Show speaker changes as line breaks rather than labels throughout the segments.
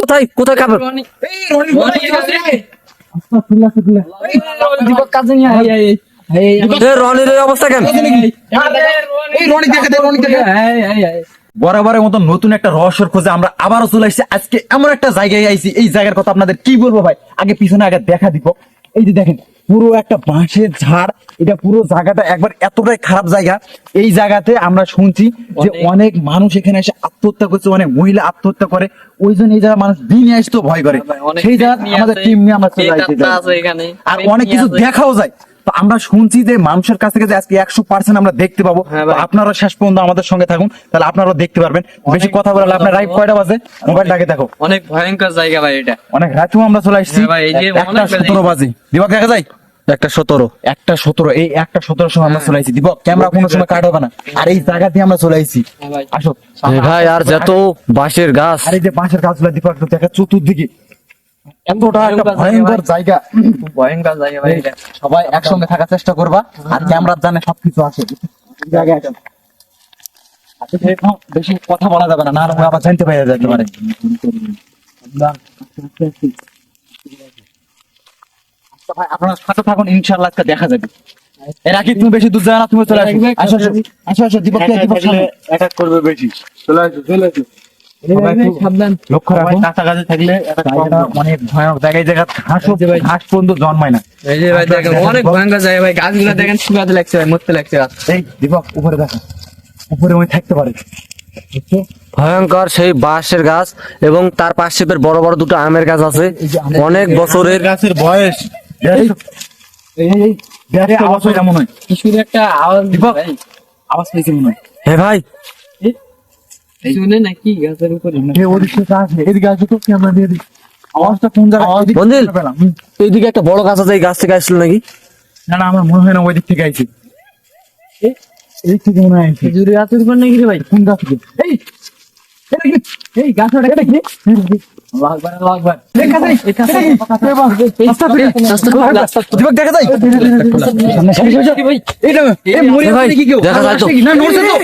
কোথায়? কোথায়
রনি
দীপক কাজে নিয়ে
রনির অবস্থা কেন
বরাবরের মতো নতুন একটা রহস্যর খোঁজে আমরা আবারও চলে আসছি। আজকে এমন একটা জায়গায় আইছি এই জায়গার কথা আপনাদের কি বলব ভাই? আগে পিছনে আগে দেখা দিব। এই যে দেখেন পুরো একটা বাঁশের ঝাড় এটা পুরো জায়গাটা একবার এতটাই খারাপ জায়গা। এই জায়গাতে আমরা শুনছি যে অনেক। মানুষ এখানে এসে আত্মহত্যা করছে অনেক মহিলা আত্মহত্যা করে। ওই জন্য এই জায়গা মানুষ দিনে আসতে ভয় করে। সেই জায়গা আমাদের টিম নিয়ে আমরা চলে আসছি। আর অনেক কিছু দেখাও যায়। তো আমরা শুনছি যে মানুষের কাছ থেকে যে আজকে একশো পার্সেন্ট আমরা দেখতে পাবো।
হ্যাঁ
তো আপনারা শেষ পর্যন্ত আমাদের সঙ্গে থাকুন তাহলে আপনারাও দেখতে পারবেন। বেশি কথা বলালে আপনার রাইট কয়টা বাজে? মোবাইলটাকে দেখো।
অনেক ভয়ঙ্কর জায়গা ভাই এটা।
অনেক রাতেও আমরা চলে আসছি।
হ্যাঁ ভাই, এই যে
একটা সতেরো বাজে। দিবক দেখা যায়?
একটা সতেরো।
একটা সতেরো এই একটা সতেরো সময় আমরা চলে আসছি। দিবক ক্যামেরা কোনো সময় কাট হবে না। আর এই জায়গা দিয়ে আমরা চলে আসছি।
হ্যাঁ
আসো।
ভাই আর যত বাঁশের গাছ।
আর এই যে বাঁশের গাছগুলো দীপক একটু দেখা চতুর্দিকে। এতটা একটা ভয়ঙ্কর জায়গা
ভয়ঙ্কর জায়গা ভাই
সবাই একসঙ্গে থাকার চেষ্টা করবা আর ক্যামেরা জানে সবকিছু আছে এই জায়গায় আসেন। আচ্ছা, দেখো, বেশি কথা বলা যাবে না না হলে আবার জানতে পারে যেতে পারে আচ্ছা ভাই আপনারা সাথে থাকুন ইনশাআল্লাহ আজকে দেখা যাবে এর আগে তুমি বেশি দূর যাবে না তুমি চলে আসো আসো আসো দীপক দীপক
অ্যাটাক করবে বেশি চলে আসো চলে আসো
লক্ষ্য
সবাই কাছাকাছি থাকলে attack কম
জায়গাটা
করবে।
অনেক ভয়ানক জায়গায় জায়গা ঘাসও ঘাস পর্যন্ত জন্মায় না।
এই যে ভাই দেখেন অনেক ভয়ঙ্কর জায়গা ভাই। গাছগুলো দেখেন শুকাতে লাগছে ভাই মরতে লাগছে
এই দীপক উপরে দেখো। উপরে ওই থাকতে পারে।
ভয়ঙ্কর সেই বাঁশের গাছ এবং তার পাশে বড় বড় দুটো আমের গাছ আছে। অনেক বছরের
গাছের বয়স।
এই এই এই আওয়াজ হয় মনে হয়।
কিছুর একটা আওয়াজ
দীপক। আওয়াজ পেয়েছি মনে হয়।
হে ভাই
শুনে নাকি গাছের উপরে
ওদিক এদিকে আসে তো ক্যামেরা দিয়ে দিই? আওয়াজটা কোন জায়গায় হুম।
এইদিকে একটা বড় গাছ আছে এই গাছ থেকে আসছিল নাকি?
না না আমার মনে হয় না ওই দিক থেকে আইছি। এই থেকে মনে হয়
খেজুরি গাছের উপর নাকি রে ভাই?
কোন গাছ এই এটা এই গাছটা এটা কি? দেখা যায় সামনে সামনে সামনে
ভাই
এইটা এই মরে
এ ভাই,
আছে কি কেউ
দেখা যায় তো।
আসে কি? না নড়ছে তো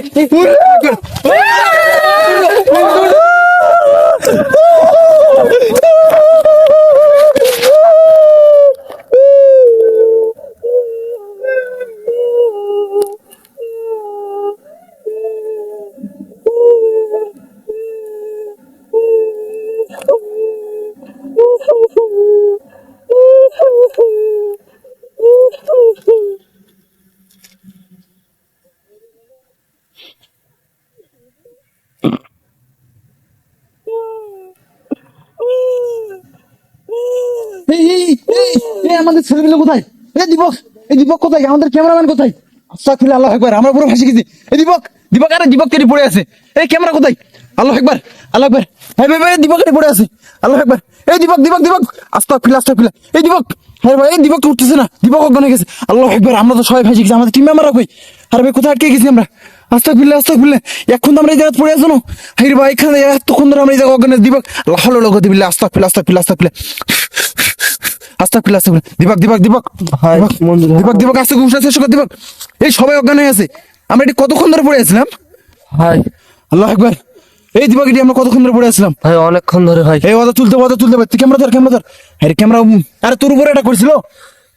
এই এই এই এই আমাদের ছেলেগুলো কোথায়? এই দীপক এই দীপক কোথায়? আমাদের ক্যামেরাম্যান কোথায়? আচ্ছা খুলে আল্লাহ একবার আমরা পুরো ভাসি গেছি। এই দীপক দীপক, আরে দীপক কেটে পড়ে আছে। এই ক্যামেরা কোথায়? আল্লাহ একবার আল্লাহ একবার হ্যাঁ ভাই ভাই দীপক কেটে পড়ে আছে। আল্লাহ একবার এই দীপক দীপক দীপক। আস্তা, খুলে আস্তা, খুলে। এই দীপক হ্যাঁ ভাই এই দীপক উঠতেছে না। দীপক অজ্ঞান গেছে। আল্লাহ একবার আমরা তো সবাই ভাসি গেছি। আমাদের টিম মেম্বাররা কই? আরে ভাই, কোথায় আটকে গেছি আমরা? আস্তা খুললে আস্তা খুললে এখন তো আমরা এই জায়গায় পড়ে আছো না? হাই ভাই, এখানে এতক্ষণ ধরে আমরা এই জায়গায় অজ্ঞান। দীপক, আল্লাহ হলো লোক দিবিল্লা আস্তা, খুলে আস্তা খুলে আস্তা, খুলে। আস্তে খুলে আস্তে খুলে। দীপক দীপক দীপক দীপক, দীপক দীপক আস্তে ঘুষ শেষ কর দীপক এই সবাই অজ্ঞান হয়ে আছে। আমরা এটি কতক্ষণ ধরে পড়ে আল্লাহ একবার এই দীপক এটি আমরা কতক্ষণ ধরে পড়ে আসলাম
ভাই অনেকক্ষণ ধরে ভাই
এই ওদের তুলতে ওদের তুলতে পারছি ক্যামেরা ধর ক্যামেরা ধর। আরে ক্যামেরা আরে তোর উপরে এটা করছিল?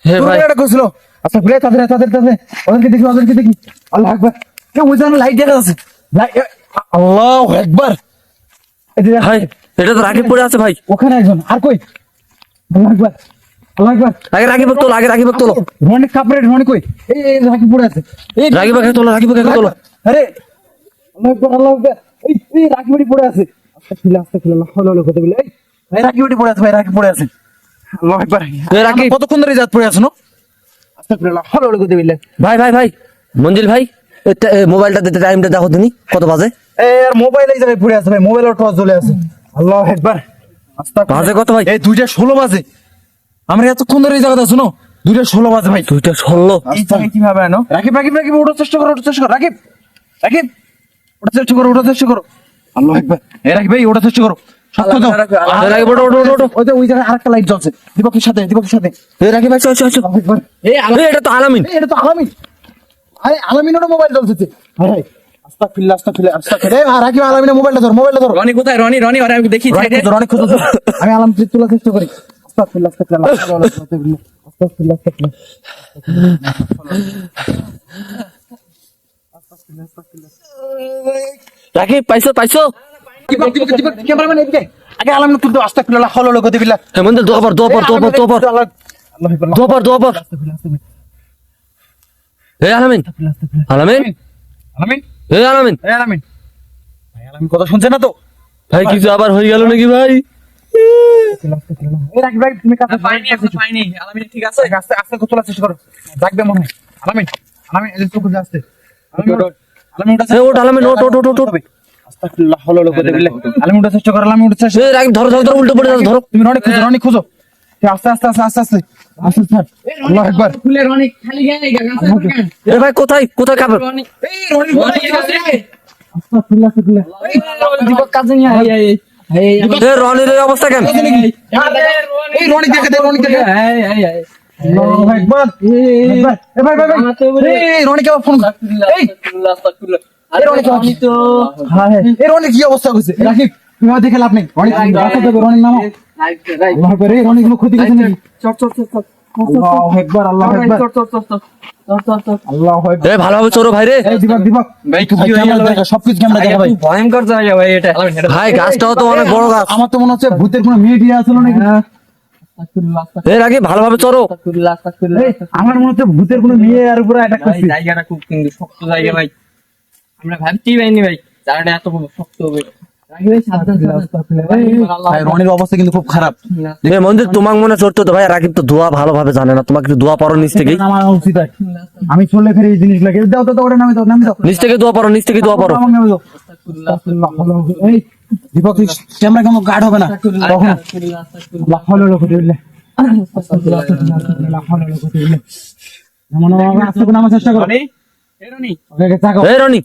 হে ভাই।
এটা করছিল? আচ্ছা ঘুরে তাদের তাদের তাদের। ওদেরকে দেখি ওদেরকে দেখি। আল্লাহ একবার কেউ ওই জানে লাইট দেখা যাচ্ছে। লাইট আল্লাহ একবার
এটা তো রাখি পড়ে আছে ভাই।
ওখানে একজন। আর কই? আল্লাহ আল্লাহ একবার
আগে রাখি বাগ তোলো আগে রাখি তোলো
রনি কাপড়ে রনি কই? এই এই পড়ে আছে। এই
রাখি বাগে তোলো রাখি বাগে তোলো
আরে আল্লাহু আকবার আল্লাহু আকবার এই এই রাখি পড়ে আছে। আস্তে আস্তে খিলা আল্লাহ হলো হলো কথা বলে। এই ভাই রাখি পড়ে আছে ভাই রাখি পড়ে আছে। আল্লাহু আকবার
এই রাখি-
কতক্ষণ ধরে জাত পড়ে আছো না? আস্তে খিলা হলো হলো কথা বলে।
ভাই ভাই ভাই মঞ্জিল ভাই মোবাইলটা দিতে টাইমটা দেখো তুমি কত বাজে?
মোবাইল এই পড়ে আছে ভাই মোবাইলের টর্চ জ্বলে আছে। আল্লাহু
বাজে কত ভাই?
এই দুইটা ষোলো বাজে। আমরা এতক্ষণ ধরে এই জায়গাতে আছো না দুইটা ষোলো বাজে ভাই।
দুইটা ষোলো?
এই জায়গায় কীভাবে আনো?
রাকিব রাকিব রাকিব ওঠার চেষ্টা করো ওঠার চেষ্টা করো। রাকিব রাকিব ওঠার চেষ্টা করো ওঠার চেষ্টা করো। আল্লাহ একবার এ রাকিব ভাই ওঠার চেষ্টা করো। আরেকটা লাইট জ্বলছে। দীপকের সাথে দীপকের সাথে।
রাকিব ভাই এটা তো আলামিন।
এটা তো আলামিন। আরে আলামিনেরও মোবাইল জ্বলছে ভাই আস্তাগফিরুল্লাহ আস্তাগফিরুল্লাহ আস্তাগফিরুল্লাহ। এই, আর রাকিব আলামিনের মোবাইলটা ধর মোবাইলটা ধর।
রনি কোথায়? রনি আমি দেখি
রনি। আমি চেষ্টা করি। আস্তাগফিরুল্লাহ আস্তাগফিরুল্লাহ আস্তাগফিরুল্লাহ আস্তাগফিরুল্লাহ আস্তাগফিরুল্লাহ
রাকিব পাইছো পাইছো?
দীপক দীপক দীপক ক্যামেরাম্যান এদিকে। আগে আলামিন তুলতে আস্তাগফিরুল্লাহ হলো লোক দিবিল্লাহ
হে হে আলামিন। আলামিন?
আলামিন?
হে আলামিন।
এই আলামিন। ভাই আলামিন কথা শুনছে না তো?
ভাই কিছু আবার হয়ে গেল নাকি ভাই?
রাকিব তুমি আস্তে আস্তে মনে হয় আস্তে আস্তে
ভাই কোথায় কোথায়
কাজে
রনির অবস্থা কেন?
কে অবস্থা রাকিব দেখে লাভ নেই। রনি নাম ক্ষতি করছে
চট চট চট
ভালোভাবে চোরো ভাই রে।
সবকিছু ক্যামেরা দেখা ভাই।
ভয়ঙ্কর জায়গা ভাই এটা।
ভাই গাছটাও তো অনেক বড় গাছ।
আমার তো মনে হচ্ছে ভূতের কোনো আসলো নাকি?
ভালোভাবে চোরো
আমার মনে হচ্ছে ভূতের কোনো মেয়ে আর উপরে অ্যাটাক করছে।
জায়গাটা খুব কিন্তু শক্ত জায়গা ভাই। আমরা ভাবতেই পাইনি ভাই জায়গাটা এত শক্ত হবে।
রনির অবস্থা কিন্তু খুব খারাপ।
এ মন্দির মনে চড়তো তো ভাই রাকিব তো দোয়া ভালোভাবে জানে না। তোমাকে একটু পড়ো নিচ থেকে
আমার। আমি চলে ফেরি এই জিনিসগুলোকে। দাও তো ওটা নামে দাও নামে দাও।
নিচ থেকে দোয়া পড়ো নিচ থেকে দোয়া পড়ো
এই দীপক ক্যামেরা কোনো গার্ড হবে না? কখনো? আল্লাহ লোক দিলে আল্লাহ লোক দিলে যেমন আমার আস্তে করে নামার চেষ্টা করো।
এই রনি?
ওকে ওকে, চাকাও
এ রনি!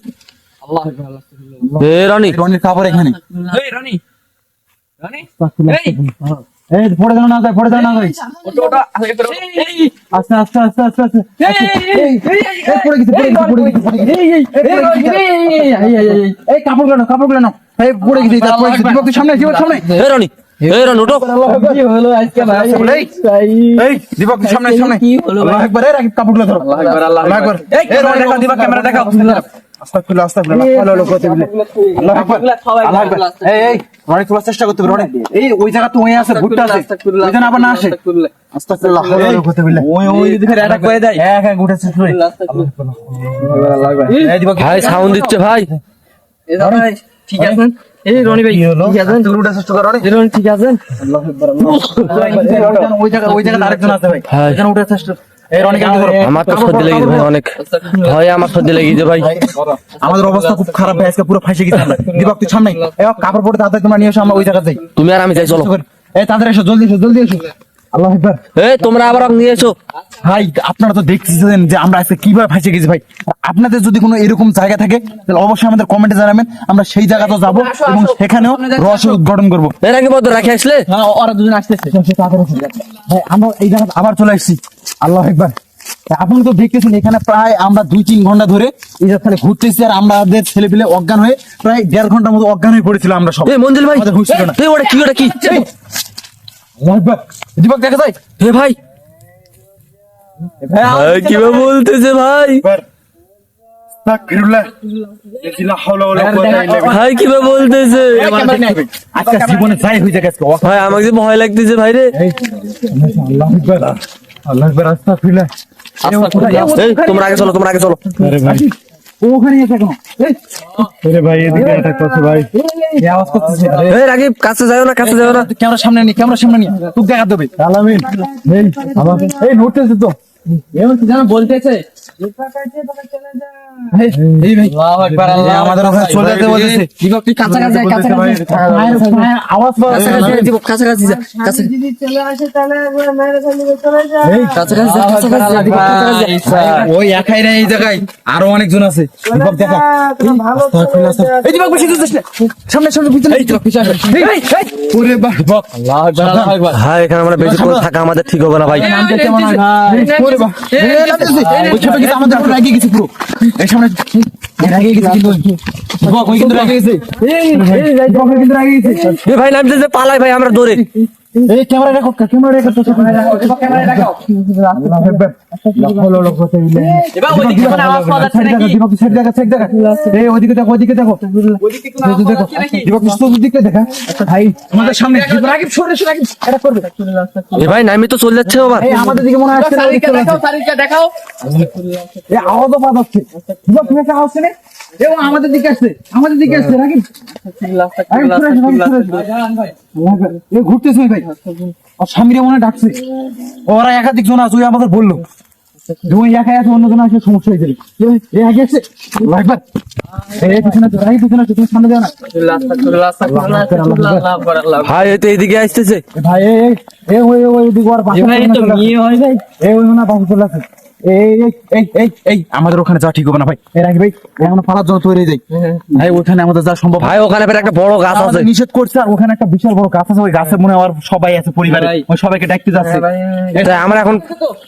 রনি
রনির কাপড় এখানে
রনি রনি এই
এই পড়ে দাও না যায় পড়ে দাও না যায়
ওটো ওটো আগে করো এই
আস্তে আস্তে আস্তে আস্তে আস্তে
এই এই এই
এই পড়ে গেছে পড়ে গেছে পড়ে গেছে পড়ে গেছে এই এই এই পড়ে গেছে। এই, এই, এই, এই, এই কাপড়গুলো নাও কাপড়গুলো নাও এই পড়ে গেছে পড়ে গেছে সামনে দীপক সামনে
এ রনি এ রনি উঠো
কি হলো আজকে ভাই
এই, এই দীপক সামনে সামনে
কি হলো ভাই?
আল্লাহু এই রাকিব কাপড়গুলো ধরো আল্লাহু
আকবার, আল্লাহু
আল্লাহু
এই,
এই দেখাও ক্যামেরা দেখাও আস্তাগফিরুল্লাহ আস্তাগফিরুল্লাহ আল্লাহ আল্লাহ করতে বিলে। আল্লাহ আকবার আল্লাহ আকবার এই এই রনি তোলার চেষ্টা করতে রনি। এই ওই জায়গা তো ওই আছে ভুট্টা আছে। ওই জন্য আবার না আসে। আস্তাগফিরুল্লাহ। আল্লাহ আল্লাহ করতে বিলে। ওই ওই যদি অ্যাটাক করে দেয়। হ্যাঁ হ্যাঁ উঠেছে শুনে। এই দীপক
ভাই সাউন্ড দিচ্ছে ভাই।
ঠিক আছেন? এই রনি ভাই ঠিক আছেন?
তুমি চেষ্টা করো রনি?
রনি ঠিক আছেন?
ওই জায়গা ওই আরেকজন আছে ভাই। এখানে উঠে চেষ্টা
আমার তো সর্দি লেগেছে ভাই অনেক। ভয় আমার সর্দি লেগেছে ভাই।
আমাদের অবস্থা খুব খারাপ ভাই আজকে পুরো ফাঁসে গেছে দীপক তুই সামনে কাপড় পরে তাদের তোমরা নিয়ে এসো আমরা ওই জায়গা যাই।
তুমি আর আমি যাই চলো।
এই তাদের এসো জলদি এসো জলদি এসো। আল্লাহ একবার
এ তোমরা আবার নিয়ে এসো।
ভাই আপনারা তো দেখতেছেন যে আমরা আজকে কীভাবে ফাঁসে গেছি ভাই। আপনাদের যদি কোনো এরকম জায়গা থাকে তাহলে অবশ্যই আমাদের কমেন্টে জানাবেন। আমরা সেই জায়গাতে যাব এবং সেখানেও রহস্য উদ্ঘাটন করব।
এ রাকিব বদ্ধ রাখে আসলে?
হ্যাঁ ওরা দুজন আসতেছে।
ভাই আমরা এই জায়গাতে আবার চলে এসেছি আল্লাহ একবার আপনি তো দেখতেছেন এখানে প্রায় আমরা দুই তিন ঘণ্টা ধরে এই জায়গায় ঘুরতেছি আর আমাদের ছেলে পেলে অজ্ঞান হয়ে প্রায় দেড় ঘণ্টার মতো অজ্ঞান হয়ে পড়েছিল আমরা সব
এ মঞ্জিল ভাই। ওটা কি ওটা কি।
দীপক দেখা যায়?
হে ভাই। ভাই কীভাবে বলতেছে ভাই। ভাই কীভাবে বলতেছে।
আজকে জীবনে যাই হয়ে যাক
ভাই আমাকে ভয় লাগতেছে ভাই রে।
আল্লাহ
তোমরা আগে চলো তোমরা আগে চলো।
ওখানে আছে কেন আরে ভাই এদিকে অ্যাটাক করছে ভাই। এই আওয়াজ করতেছে।
এই রাকিব কাছে যাও না কাছে যাও না।
ক্যামেরা সামনে নি ক্যামেরা সামনে নি। তুই দেখা দেবে আলামিন এই তো। আমাদের ওখানে চলে যেতে
দীপক তুই কাছাকাছি কাছাকাছি
আওয়াজ পাওয়া
কাছাকাছি দীপক কাছাকাছি
যদি চলে আসে তাহলে
কাছাকাছি কাছাকাছি
ওই একাই না এই জায়গায় আরও অনেকজন আছে দীপক দেখা। এই দীপক বেশি দূর না। সামনে সামনে পিছনে এই দীপক। ওরে
আল্লাহু
ভাই এখানে আমরা বেশি করে থাকা আমাদের ঠিক হবে না ভাই
হয় আমাদের গেছে পুরো সামনে গেছে কিন্তু গেছে
ভাই নামছে যে পালাই ভাই আমরা দৌড়ে
এই ক্যামেরা রেকর্ড ক্যামেরা রেকর্ড কর ক্যামেরা দেখাও লক্ষ লক্ষ তাইলে
এবার ওইদিকে কোনো আওয়াজ পাওয়া যাচ্ছে নাকি?
দীপক সাইড দেখা সাইড দেখা এই ওদিকে দেখো ওদিকে দেখো।
ওইদিকে কোনো আওয়াজ পাওয়া যাচ্ছে নাকি?
দিকে দেখা। আচ্ছা ভাই আমাদের সামনে রাগিব সরে সরে রাগিব এটা করবে।
এ ভাই নামি তো চলে যাচ্ছে আবার
এই আমাদের দিকে মনে আসছে না,
তারিখটা
ওদিকে চলে
দেখাও
আসছে।
দেখাও।
এই আওয়াজও পাওয়া যাচ্ছে। দীপক তুমি একটা আওয়াজ শুনে। এ আমাদের দিকে আসছে আমাদের দিকে আসছে। এ ঘুরতেছে ভাই। আর স্বামীরা মনে ডাকছে। ওরা একাধিক জন আছে ওই আমাদের বলল। যে একাই আছে অন্য জন আসলে সমস্যা হয়ে যাবে। এ আগে আসছে।
ভাই তো এইদিকে আসতেছে।
ভাই ওই ওই দিকে বাসা চলে আসে। এই এই এই এই এই আমাদের ওখানে যাওয়া ঠিক হবে না ভাই। এই রাখি ভাই এখন পালার জন্য তৈরি হয়ে যাই ভাই ওখানে আমাদের যা সম্ভব
ভাই ওখানে একটা বড় গাছ আছে।
নিষেধ করছে আর ওখানে একটা বিশাল বড় গাছ আছে ওই গাছে মনে হয় সবাই আছে পরিবারে। ওই সবাইকে ডাকতে যাচ্ছে।
তাই আমরা এখন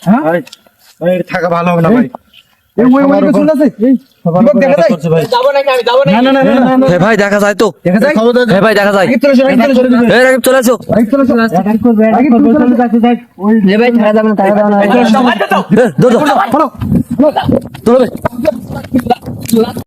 হ্যাঁ?
থাকা ভালো হবে না ভাই।
ভাই। দেখা যায় তো।
দেখা যায়?
এ ভাই দেখা যায়।
চলে আসো চলে।